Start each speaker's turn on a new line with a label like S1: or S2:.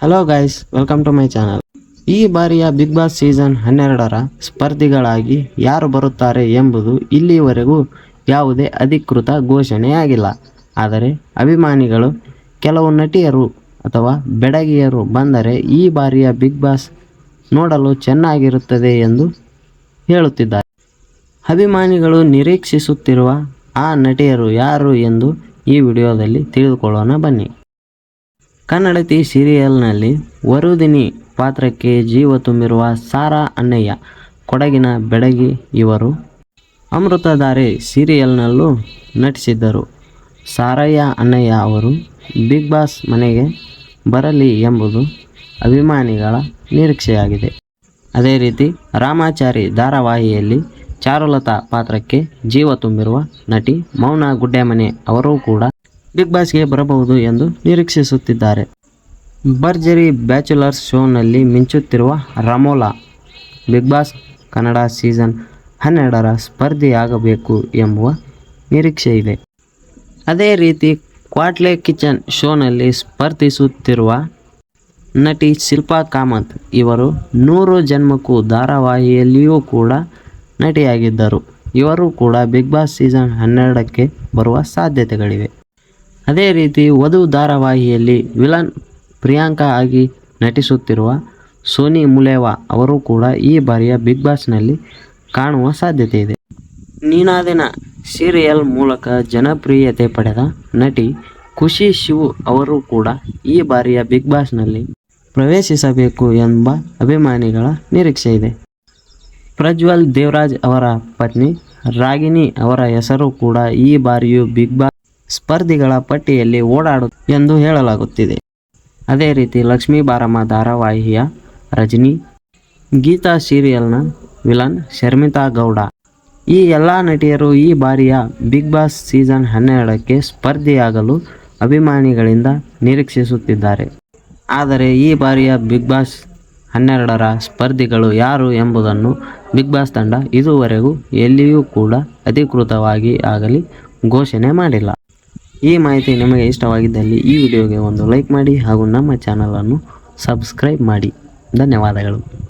S1: Hello guys welcome to my channel ಈ ಬಾರಿಯ big boss season ಹನ್ನೆರಡರ ಸ್ಪರ್ಧಿಗಳಾಗಿ ಯಾರು ಬರುತ್ತಾರೆ ಎಂಬುದು ಇಲ್ಲಿಯವರೆಗೂ ಯಾವುದೇ ಅಧಿಕೃತ ಘೋಷಣೆಯಾಗಿಲ್ಲ ಆದರೆ ಅಭಿಮಾನಿಗಳು, ಕೆಲವು ನಟಿಯರು ಅಥವಾ ಬೆಡಗಿಯರು ಬಂದರೆ ಈ ಬಾರಿಯ ಬಿಗ್ ಬಾಸ್ ನೋಡಲು ಚೆನ್ನಾಗಿರುತ್ತದೆ ಎಂದು ಹೇಳುತ್ತಿದ್ದಾರೆ. ಅಭಿಮಾನಿಗಳು ನಿರೀಕ್ಷಿಸುತ್ತಿರುವ ಆ ನಟಿಯರು ಯಾರು ಎಂದು ಈ ವಿಡಿಯೋದಲ್ಲಿ ತಿಳಿದುಕೊಳ್ಳೋಣ ಬನ್ನಿ. ಕನ್ನಡತಿ ಸೀರಿಯಲ್ನಲ್ಲಿ ವರುದಿನಿ ಪಾತ್ರಕ್ಕೆ ಜೀವ ತುಂಬಿರುವ ಸಾರಾ ಅಣ್ಣಯ್ಯ, ಕೊಡಗಿನ ಬೆಡಗಿ ಇವರು ಅಮೃತಧಾರೆ ಸೀರಿಯಲ್ನಲ್ಲೂ ನಟಿಸಿದ್ದರು. ಸಾರಯ್ಯ ಅಣ್ಣಯ್ಯ ಅವರು ಬಿಗ್ ಬಾಸ್ ಮನೆಗೆ ಬರಲಿ ಎಂಬುದು ಅಭಿಮಾನಿಗಳ ನಿರೀಕ್ಷೆಯಾಗಿದೆ. ಅದೇ ರೀತಿ ರಾಮಾಚಾರಿ ಧಾರಾವಾಹಿಯಲ್ಲಿ ಚಾರುಲತಾ ಪಾತ್ರಕ್ಕೆ ಜೀವ ತುಂಬಿರುವ ನಟಿ ಮೌನ ಗುಡ್ಡೆಮನೆ ಅವರೂ ಕೂಡ ಬಿಗ್ ಬಾಸ್ಗೆ ಬರಬಹುದು ಎಂದು ನಿರೀಕ್ಷಿಸುತ್ತಿದ್ದಾರೆ. ಭರ್ಜರಿ ಬ್ಯಾಚುಲರ್ಸ್ ಶೋನಲ್ಲಿ ಮಿಂಚುತ್ತಿರುವ Ramola, big boss Kannada season ಹನ್ನೆರಡರ ಸ್ಪರ್ಧಿಯಾಗಬೇಕು ಎಂಬುವ ನಿರೀಕ್ಷೆ ಇದೆ ಅದೇ ರೀತಿ ಕ್ವಾಟ್ಲೆ ಕಿಚನ್ ಶೋನಲ್ಲಿ ಸ್ಪರ್ಧಿಸುತ್ತಿರುವ ನಟಿ ಶಿಲ್ಪಾ ಕಾಮತ್ ಇವರು ನೂರು ಜನ್ಮಕ್ಕೂ ಧಾರಾವಾಹಿಯಲ್ಲಿಯೂ ಕೂಡ ನಟಿಯಾಗಿದ್ದರು. ಇವರು ಕೂಡ ಬಿಗ್ ಬಾಸ್ ಸೀಸನ್ ಹನ್ನೆರಡಕ್ಕೆ ಬರುವ ಸಾಧ್ಯತೆಗಳಿವೆ. ಅದೇ ರೀತಿ ವಧು ಧಾರಾವಾಹಿಯಲ್ಲಿ ವಿಲನ್ ಪ್ರಿಯಾಂಕಾ ಆಗಿ ನಟಿಸುತ್ತಿರುವ ಸೋನಿ ಮುಲೇವಾ ಅವರು ಕೂಡ ಈ ಬಾರಿಯ ಬಿಗ್ ಬಾಸ್ನಲ್ಲಿ ಕಾಣುವ ಸಾಧ್ಯತೆ ಇದೆ ನೀನಾದಿನ ಸೀರಿಯಲ್ ಮೂಲಕ ಜನಪ್ರಿಯತೆ ಪಡೆದ ನಟಿ ಖುಷಿ ಶಿವು ಅವರು ಕೂಡ ಈ ಬಾರಿಯ ಬಿಗ್ ಬಾಸ್ನಲ್ಲಿ ಪ್ರವೇಶಿಸಬೇಕು ಎಂಬ ಅಭಿಮಾನಿಗಳ ನಿರೀಕ್ಷೆ ಇದೆ. ಪ್ರಜ್ವಲ್ ದೇವರಾಜ್ ಅವರ ಪತ್ನಿ ರಾಗಿಣಿ ಅವರ ಹೆಸರು ಕೂಡ ಈ ಬಾರಿಯೂ ಬಿಗ್ ಬಾಸ್ ಸ್ಪರ್ಧಿಗಳ ಪಟ್ಟಿಯಲ್ಲಿ ಓಡಾಡು ಎಂದು ಹೇಳಲಾಗುತ್ತಿದೆ. ಅದೇ ರೀತಿ ಲಕ್ಷ್ಮೀ ಬಾರಮ್ಮ ಧಾರಾವಾಹಿಯ ರಜನಿ, ಗೀತಾ ಸೀರಿಯಲ್ನ ವಿಲನ್ ಶರ್ಮಿತಾ ಗೌಡ. ಈ ಎಲ್ಲ ನಟಿಯರು ಈ ಬಾರಿಯ ಬಿಗ್ ಬಾಸ್ ಸೀಸನ್ ಹನ್ನೆರಡಕ್ಕೆ ಸ್ಪರ್ಧಿಯಾಗಲು ಅಭಿಮಾನಿಗಳಿಂದ ನಿರೀಕ್ಷಿಸುತ್ತಿದ್ದಾರೆ. ಆದರೆ ಈ ಬಾರಿಯ ಬಿಗ್ ಬಾಸ್ ಹನ್ನೆರಡರ ಸ್ಪರ್ಧಿಗಳು ಯಾರು ಎಂಬುದನ್ನು ಬಿಗ್ ಬಾಸ್ ತಂಡ ಇದುವರೆಗೂ ಎಲ್ಲಿಯೂ ಕೂಡ ಅಧಿಕೃತವಾಗಿ ಆಗಲಿ ಘೋಷಣೆ ಮಾಡಿಲ್ಲ. ಈ ಮಾಹಿತಿ ನಿಮಗೆ ಇಷ್ಟವಾಗಿದ್ದಲ್ಲಿ ಈ ವಿಡಿಯೋಗೆ ಒಂದು ಲೈಕ್ ಮಾಡಿ ಹಾಗೂ ನಮ್ಮ ಚಾನಲನ್ನು ಸಬ್ಸ್ಕ್ರೈಬ್ ಮಾಡಿ. ಧನ್ಯವಾದಗಳು.